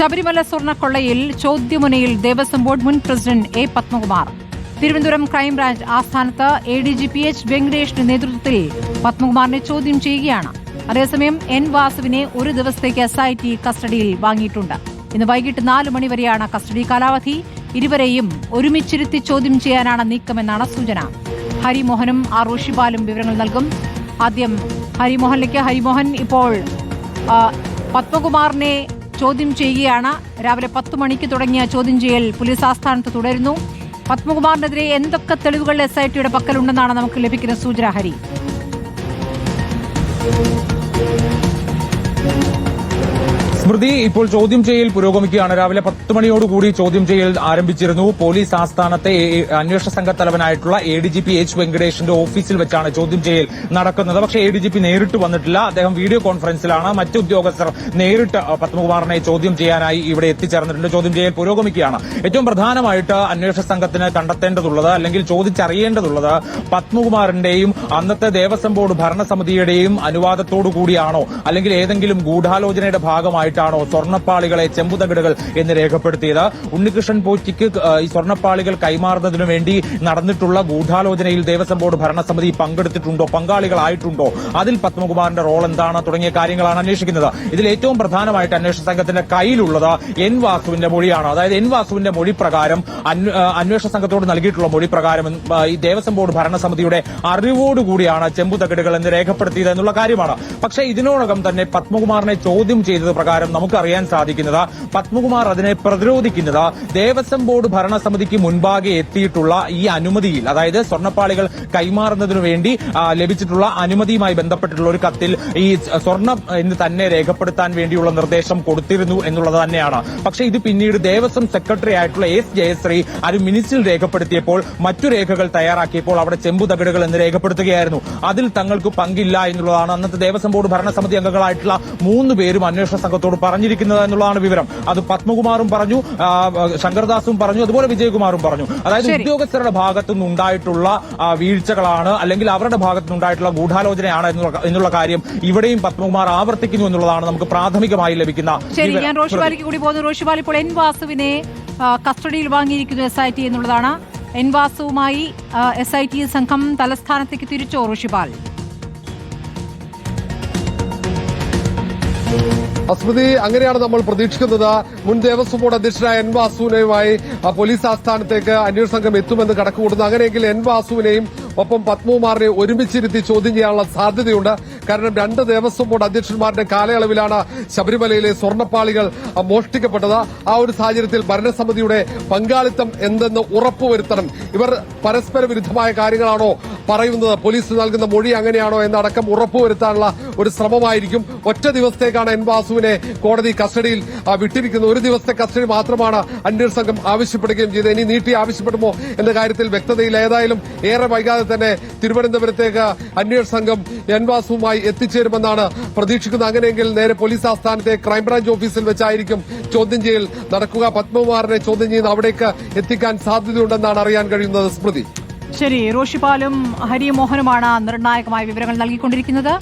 ശബരിമല സ്വർണക്കൊള്ളയിൽ ചോദ്യമുനയിൽ ദേവസ്വം ബോർഡ് മുൻ president A Padmakumar. Thiruvananthapuram crime branch ആസ്ഥാനത്ത് A D G P H വെങ്കടേഷിന്റെ നേതൃത്വത്തിൽ പത്മകുമാറിനെ ചോദ്യം ചെയ്യുകയാണ്. അതേസമയം എൻ വാസുവിനെ ഒരു ദിവസത്തേക്ക് എസ് ഐ ടി കസ്റ്റഡിയിൽ വാങ്ങിയിട്ടുണ്ട്. ഇന്ന് വൈകിട്ട് നാല് മണിവരെയാണ് കസ്റ്റഡി കാലാവധി. ഇരുവരെയും ഒരുമിച്ചിരുത്തി ചോദ്യം ചെയ്യാനാണ് നീക്കമെന്നാണ് സൂചന. ഹരിമോഹനും ആർ ഋഷിപാലും വിവരങ്ങൾ നൽകും. ആദ്യം ഹരിമോഹനിലേക്ക്. ഹരിമോഹൻ ഇപ്പോൾ പത്മകുമാറിനെ ചോദ്യം ചെയ്യുകയാണ്. രാവിലെ പത്ത് മണിക്ക് തുടങ്ങിയ ചോദ്യം ചെയ്യൽ പോലീസ് ആസ്ഥാനത്ത് തുടരുന്നു. പത്മകുമാറിനെതിരെ എന്തൊക്കെ തെളിവുകൾ എസ് ഐ ടിയുടെ പക്കലുണ്ടെന്നാണ് നമുക്ക് ലഭിക്കുന്ന സൂചന ഹരി? സ്മൃതി ഇപ്പോൾ ചോദ്യം ചെയ്യൽ പുരോഗമിക്കുകയാണ്. രാവിലെ പത്ത് മണിയോടുകൂടി ചോദ്യം ചെയ്യൽ ആരംഭിച്ചിരുന്നു. പോലീസ് ആസ്ഥാനത്തെ അന്വേഷണ സംഘ തലവനായിട്ടുള്ള A D G P H വെങ്കടേഷിന്റെ ഓഫീസിൽ വെച്ചാണ് ചോദ്യം ചെയ്യൽ നടക്കുന്നത്. പക്ഷേ എ ഡി ജി പി നേരിട്ട് വന്നിട്ടില്ല. അദ്ദേഹം വീഡിയോ കോൺഫറൻസിലാണ്. മറ്റ് ഉദ്യോഗസ്ഥർ നേരിട്ട് പത്മകുമാറിനെ ചോദ്യം ചെയ്യാനായി ഇവിടെ എത്തിച്ചേർന്നിട്ടുണ്ട്. ചോദ്യം ചെയ്യൽ പുരോഗമിക്കുകയാണ്. ഏറ്റവും പ്രധാനമായിട്ട് അന്വേഷണ സംഘത്തിന് കണ്ടെത്തേണ്ടതുള്ളത് അല്ലെങ്കിൽ ചോദിച്ചറിയേണ്ടതുള്ളത് പത്മകുമാറിന്റെയും അന്നത്തെ ദേവസ്വം ബോർഡ് ഭരണസമിതിയുടെയും അനുവാദത്തോടു കൂടിയാണോ അല്ലെങ്കിൽ ഏതെങ്കിലും ഗൂഢാലോചനയുടെ ഭാഗമായിട്ടാണോ സ്വർണപ്പാളികളെ ചെമ്പുതകിടുകൾ എന്ന് രേഖപ്പെടുത്തിയത്? ഉണ്ണികൃഷ്ണൻ പോറ്റിക്ക് ഈ സ്വർണപ്പാളികൾ കൈമാറുന്നതിനു വേണ്ടി നടന്നിട്ടുള്ള ഗൂഢാലോചനയിൽ ദേവസ്വം ബോർഡ് ഭരണസമിതി പങ്കെടുത്തിട്ടുണ്ടോ? പങ്കാളികളായിട്ടുണ്ടോ? അതിൽ പത്മകുമാറിന്റെ റോൾ എന്താണ്? തുടങ്ങിയ കാര്യങ്ങളാണ് അന്വേഷിക്കുന്നത്. ഇതിൽ ഏറ്റവും പ്രധാനമായിട്ട് അന്വേഷണ സംഘത്തിന്റെ കയ്യിലുള്ളത് എൻ വാസുവിന്റെ മൊഴിയാണ്. അതായത് എൻ വാസുവിന്റെ മൊഴി പ്രകാരം അന്വേഷണ സംഘത്തോട് നൽകിയിട്ടുള്ള മൊഴി പ്രകാരം ഈ ദേവസ്വം ബോർഡ് ഭരണസമിതിയുടെ അറിവോടുകൂടിയാണ് ചെമ്പുതകിടുകൾ എന്ന് രേഖപ്പെടുത്തിയത് എന്നുള്ള കാര്യമാണ്. പക്ഷേ ഇതിനോടകം തന്നെ പത്മകുമാറിനെ ചോദ്യം ചെയ്തത് പ്രകാരം നമുക്കറിയാൻ സാധിക്കുന്നത്. പത്മകുമാർ അതിനെ പ്രതിരോധിക്കുന്നത് ദേവസ്വം ബോർഡ് ഭരണസമിതിക്ക് മുൻപാകെ എത്തിയിട്ടുള്ള ഈ അനുമതിയിൽ അതായത് സ്വർണപ്പാളികൾ കൈമാറുന്നതിനു വേണ്ടി ലഭിച്ചിട്ടുള്ള അനുമതിയുമായി ബന്ധപ്പെട്ടിട്ടുള്ള ഒരു കത്തിൽ ഈ സ്വർണം എന്ന് തന്നെ രേഖപ്പെടുത്താൻ വേണ്ടിയുള്ള നിർദ്ദേശം കൊടുത്തിരുന്നു എന്നുള്ളത് തന്നെയാണ്. പക്ഷേ ഇത് പിന്നീട് ദേവസ്വം സെക്രട്ടറി ആയിട്ടുള്ള എസ് ജയശ്രീ ഒരു മിനിറ്റ്സിൽ രേഖപ്പെടുത്തിയപ്പോൾ മറ്റു രേഖകൾ തയ്യാറാക്കിയപ്പോൾ അവിടെ ചെമ്പു തകിടുകൾ എന്ന് രേഖപ്പെടുത്തുകയായിരുന്നു. അതിൽ തങ്ങൾക്ക് പങ്കില്ല എന്നുള്ളതാണ്. അന്നത്തെ ദേവസ്വം ബോർഡ് ഭരണസമിതി അംഗങ്ങളായിട്ടുള്ള മൂന്ന് പേരും അന്വേഷണ സംഘത്തോട് പറഞ്ഞിരിക്കുന്നത് എന്നുള്ളതാണ് വിവരം. അത് പത്മകുമാറും പറഞ്ഞു ശങ്കർദാസും പറഞ്ഞു അതുപോലെ വിജയകുമാറും പറഞ്ഞു. അതായത്. ഉദ്യോഗസ്ഥരുടെ ഭാഗത്തു നിന്നുണ്ടായിട്ടുള്ള വീഴ്ചകളാണ് അല്ലെങ്കിൽ അവരുടെ ഭാഗത്തു നിന്നുണ്ടായിട്ടുള്ള ഗൂഢാലോചനയാണ് എന്നുള്ള- എന്നുള്ള കാര്യം ഇവിടെയും പത്മകുമാർ ആവർത്തിക്കുന്നു എന്നുള്ളതാണ് നമുക്ക് പ്രാഥമികമായി ലഭിക്കുന്ന ശരി ഞാൻ റോഷിപാലിക്ക് കൂടി പോകുന്നു. റോഷിപാൽ ഇപ്പോൾ എൻ വാസുവിനെ കസ്റ്റഡിയിൽ വാങ്ങിയിരിക്കുന്നു എസ് ഐ ടി എന്നുള്ളതാണ്. എൻ വാസുവുമായി എസ് ഐ ടി സംഘം തലസ്ഥാനത്തേക്ക് തിരിച്ചോ റോഷിപാൽ അസ്മൃതി അങ്ങനെയാണ് നമ്മൾ പ്രതീക്ഷിക്കുന്നത്. മുൻ ദേവസ്വം ബോർഡ് അധ്യക്ഷനായ എൻ വാസുവിനെയുമായി പോലീസ് ആസ്ഥാനത്തേക്ക് അന്വേഷണ സംഘം എത്തുമെന്ന് കണക്കുകൂടുന്നു അങ്ങനെയെങ്കിൽ എൻ വാസുവിനെയും ഒപ്പം പത്മകുമാറിനെ ഒരുമിച്ചിരുത്തി ചോദ്യം ചെയ്യാനുള്ള സാധ്യതയുണ്ട്. കാരണം രണ്ട് ദേവസ്വം ബോർഡ് അധ്യക്ഷന്മാരുടെ കാലയളവിലാണ് ശബരിമലയിലെ സ്വർണപ്പാളികൾ മോഷ്ടിക്കപ്പെട്ടത്. ആ ഒരു സാഹചര്യത്തിൽ ഭരണസമിതിയുടെ പങ്കാളിത്തം എന്തെന്ന് ഉറപ്പുവരുത്തണം. ഇവർ പരസ്പര വിരുദ്ധമായ കാര്യങ്ങളാണോ പറയുന്നത് പോലീസ് നൽകുന്ന മൊഴി അങ്ങനെയാണോ എന്നടക്കം ഉറപ്പുവരുത്താനുള്ള ഒരു ശ്രമമായിരിക്കും. ഒറ്റ ദിവസത്തേക്കാണ് എൻ വാസുവിനെ കോടതി കസ്റ്റഡിയിൽ വിട്ടിരിക്കുന്നത്. ഒരു ദിവസത്തെ കസ്റ്റഡി മാത്രമാണ് അന്വേഷണ സംഘം ആവശ്യപ്പെടുകയും ചെയ്തത്. ഇനി നീട്ടി ആവശ്യപ്പെടുമോ എന്ന കാര്യത്തിൽ വ്യക്തതയിൽ ഏതായാലും ഏറെ വൈകാതെ തന്നെ തിരുവനന്തപുരത്തേക്ക് അന്വേഷണ സംഘം എൻ വാസുവുമായി എത്തിച്ചേരുമെന്നാണ് പ്രതീക്ഷിക്കുന്നത്. അങ്ങനെയെങ്കിൽ നേരെ പോലീസ് ആസ്ഥാനത്തെ ക്രൈംബ്രാഞ്ച് ഓഫീസിൽ വെച്ചായിരിക്കും ചോദ്യം ചെയ്യൽ നടക്കുക. പത്മകുമാറിനെ ചോദ്യം ചെയ്യുന്ന അവിടേക്ക് എത്തിക്കാൻ സാധ്യതയുണ്ടെന്നാണ് അറിയാൻ കഴിയുന്നത്. സ്മൃതി. ശരി റോഷിപാലും ഹരിമോഹനുമാണ് നിർണായകമായ വിവരങ്ങൾ നൽകിക്കൊണ്ടിരിക്കുന്നത്.